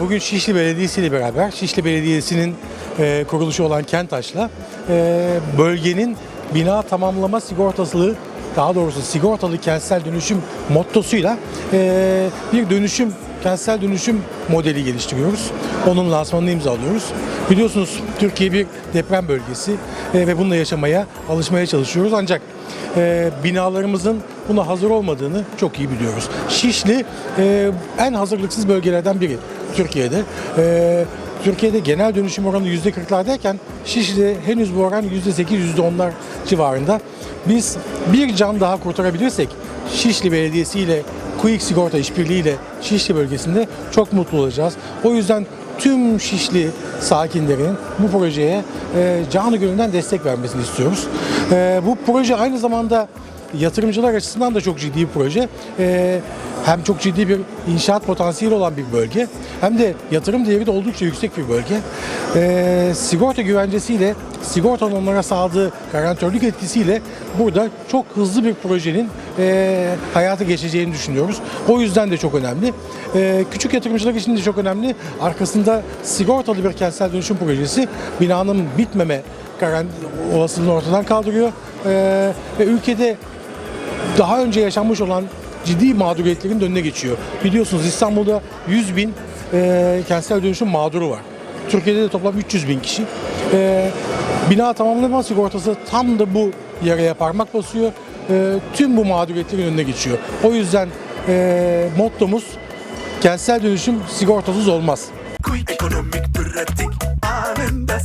Bugün Şişli Belediyesi ile beraber Şişli Belediyesi'nin e, kuruluşu olan Kentaş'la e, bölgenin bina tamamlama sigortasılı daha doğrusu sigortalı kentsel dönüşüm mottosuyla e, bir dönüşüm kentsel dönüşüm modeli geliştiriyoruz. Onun lansmanını imzalıyoruz. Biliyorsunuz Türkiye bir deprem bölgesi e, ve bununla yaşamaya, alışmaya çalışıyoruz. Ancak e, binalarımızın buna hazır olmadığını çok iyi biliyoruz. Şişli e, en hazırlıksız bölgelerden biri Türkiye'de. E, Türkiye'de genel dönüşüm oranı %40'lardayken Şişli'de henüz bu oran %8, %10'lar civarında. Biz bir can daha kurtarabilirsek Şişli Belediyesi ile Quick Sigorta işbirliğiyle Şişli bölgesinde çok mutlu olacağız. O yüzden tüm Şişli sakinlerinin bu projeye e, canı gönülden destek vermesini istiyoruz. E, bu proje aynı zamanda yatırımcılar açısından da çok ciddi bir proje. E, hem çok ciddi bir inşaat potansiyeli olan bir bölge hem de yatırım değeri de oldukça yüksek bir bölge. E, sigorta güvencesiyle sigortanın onlara sağladığı garantörlük etkisiyle burada çok hızlı bir projenin e, hayata geçeceğini düşünüyoruz. O yüzden de çok önemli. E, küçük yatırımcılar için de çok önemli. Arkasında sigortalı bir kentsel dönüşüm projesi binanın bitmeme garan- olasılığını ortadan kaldırıyor. E, ve ülkede daha önce yaşanmış olan ciddi mağduriyetlerin önüne geçiyor. Biliyorsunuz İstanbul'da 100 bin e, kentsel dönüşüm mağduru var. Türkiye'de de toplam 300 bin kişi. E, bina tamamlama sigortası tam da bu yaraya parmak basıyor. E, tüm bu mağduriyetlerin önüne geçiyor. O yüzden e, mottomuz kentsel dönüşüm sigortasız olmaz. Ekonomik pratik anında